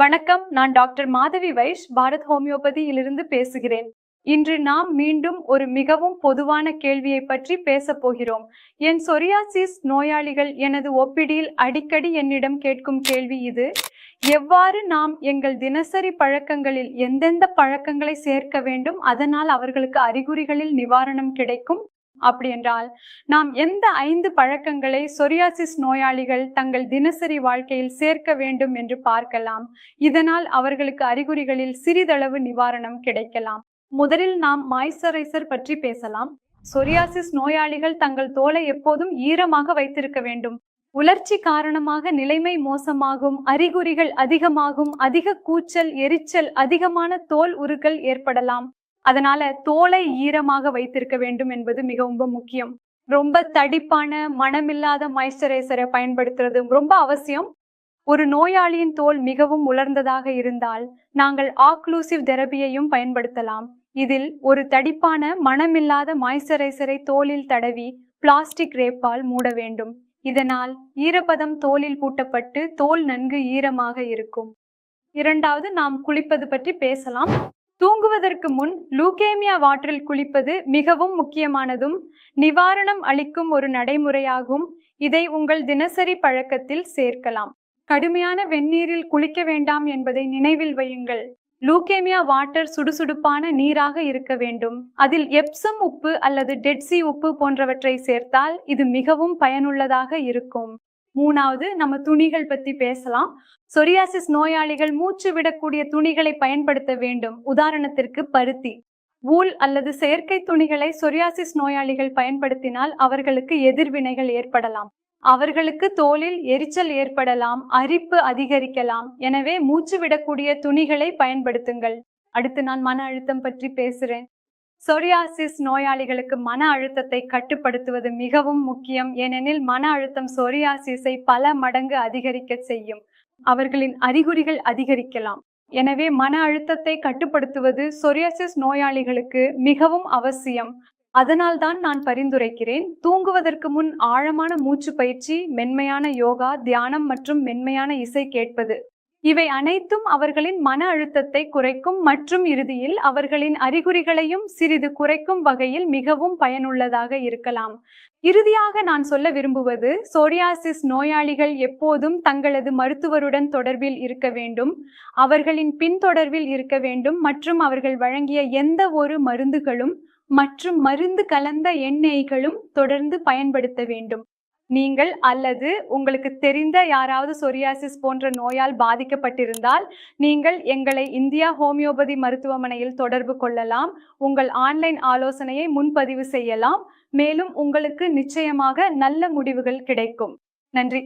வணக்கம். நான் டாக்டர் மாதவி வைஷ் பாரத் ஹோமியோபதியிலிருந்து பேசுகிறேன். இன்று நாம் மீண்டும் ஒரு மிகவும் பொதுவான கேள்வியை பற்றி பேசப் போகிறோம். என் சொரியாசிஸ் நோயாளிகள் எனது ஒப்பிடியில் அடிக்கடி என்னிடம் கேட்கும் கேள்வி இது. எவ்வாறு நாம் எங்கள் தினசரி பழக்கங்களில் எந்தெந்த பழக்கங்களை சேர்க்க வேண்டும் அதனால் அவர்களுக்கு அறிகுறிகளில் நிவாரணம் கிடைக்கும்? அப்படி என்றால் நாம் எந்த ஐந்து பழக்கங்களை சொரியாசிஸ் நோயாளிகள் தங்கள் தினசரி வாழ்க்கையில் சேர்க்க வேண்டும் என்று பார்க்கலாம். இதனால் அவர்களுக்கு அறிகுறிகளில் சிறிதளவு நிவாரணம் கிடைக்கலாம். முதலில் நாம் மாய்ஸ்சரைசர் பற்றி பேசலாம். சொரியாசிஸ் நோயாளிகள் தங்கள் தோலை எப்போதும் ஈரமாக வைத்திருக்க வேண்டும். உலர்ச்சி காரணமாக நிலைமை மோசமாகும் அறிகுறிகள் அதிகமாகும் அதிக கூச்சல் எரிச்சல் அதிகமான தோல் உருக்கள் ஏற்படலாம். அதனால தோலை ஈரமாக வைத்திருக்க வேண்டும் என்பது மிகவும் முக்கியம். ரொம்ப தடிப்பான மனமில்லாத மாய்ஸ்சரைசரை பயன்படுத்துறது ரொம்ப அவசியம். ஒரு நோயாளியின் தோல் மிகவும் உலர்ந்ததாக இருந்தால் நாங்கள் ஆக்ளூசிவ் தெரபியையும் பயன்படுத்தலாம். இதில் ஒரு தடிப்பான மனமில்லாத மாய்ஸ்சரைசரை தோலில் தடவி பிளாஸ்டிக் ரேப்பால் மூட வேண்டும். இதனால் ஈரப்பதம் தோலில் பூட்டப்பட்டு தோல் நன்கு ஈரமாக இருக்கும். இரண்டாவது நாம் குளிப்பது பற்றி பேசலாம். தூங்குவதற்கு முன் லூகேமியா வாட்டரில் குளிப்பது மிகவும் முக்கியமானதும் நிவாரணம் அளிக்கும் ஒரு நடைமுறையாகும். இதை உங்கள் தினசரி பழக்கத்தில் சேர்க்கலாம். கடுமையான வெந்நீரில் குளிக்க வேண்டாம் என்பதை நினைவில் வையுங்கள். லூகேமியா வாட்டர் சுடுசுடுப்பான நீராக இருக்க வேண்டும். அதில் எப்சம் உப்பு அல்லது டெட்சி உப்பு போன்றவற்றை சேர்த்தால் இது மிகவும் பயனுள்ளதாக இருக்கும். மூணாவது நம்ம துணிகள் பத்தி பேசலாம். சொரியாசிஸ் நோயாளிகள் மூச்சு விடக்கூடிய துணிகளை பயன்படுத்த வேண்டும். உதாரணத்திற்கு பருத்தி. ஊல் அல்லது செயற்கை துணிகளை சொரியாசிஸ் நோயாளிகள் பயன்படுத்தினால் அவர்களுக்கு எதிர்வினைகள் ஏற்படலாம். அவர்களுக்கு தோலில் எரிச்சல் ஏற்படலாம் அரிப்பு அதிகரிக்கலாம். எனவே மூச்சு விடக்கூடிய துணிகளை பயன்படுத்துங்கள். அடுத்து நான் மன அழுத்தம் பற்றி பேசுறேன். சொரியாசிஸ் நோயாளிகளுக்கு மன அழுத்தத்தை கட்டுப்படுத்துவது மிகவும் முக்கியம். ஏனெனில் மன அழுத்தம் சொரியாசிஸை பல மடங்கு அதிகரிக்க செய்யும். அவர்களின் அறிகுறிகள் அதிகரிக்கலாம். எனவே மன அழுத்தத்தை கட்டுப்படுத்துவது சொரியாசிஸ் நோயாளிகளுக்கு மிகவும் அவசியம். அதனால்தான் நான் பரிந்துரைக்கிறேன். தூங்குவதற்கு முன் ஆழமான மூச்சு பயிற்சி மென்மையான யோகா தியானம் மற்றும் மென்மையான இசை கேட்பது. இவை அனைத்தும் அவர்களின் மன அழுத்தத்தை குறைக்கும் மற்றும் இறுதியில் அவர்களின் அறிகுறிகளையும் சிறிது குறைக்கும் வகையில் மிகவும் பயனுள்ளதாக இருக்கலாம். இறுதியாக நான் சொல்ல விரும்புவது சோரியாசிஸ் நோயாளிகள் எப்போதும் தங்களது மருத்துவருடன் தொடர்பில் இருக்க வேண்டும் அவர்களின் பின்தொடர்பில் இருக்க வேண்டும் மற்றும் அவர்கள் வழங்கிய எந்த ஒரு மருந்துகளும் மற்றும் மருந்து கலந்த எண்ணெய்களும் தொடர்ந்து பயன்படுத்த வேண்டும். நீங்கள் அல்லது உங்களுக்கு தெரிந்த யாராவது சொரியாசிஸ் போன்ற நோயால் பாதிக்கப்பட்டிருந்தால் நீங்கள் எங்களை இந்தியா ஹோமியோபதி மருத்துவமனையில் தொடர்பு கொள்ளலாம். உங்கள் ஆன்லைன் ஆலோசனையை முன்பதிவு செய்யலாம். மேலும் உங்களுக்கு நிச்சயமாக நல்ல முடிவுகள் கிடைக்கும். நன்றி.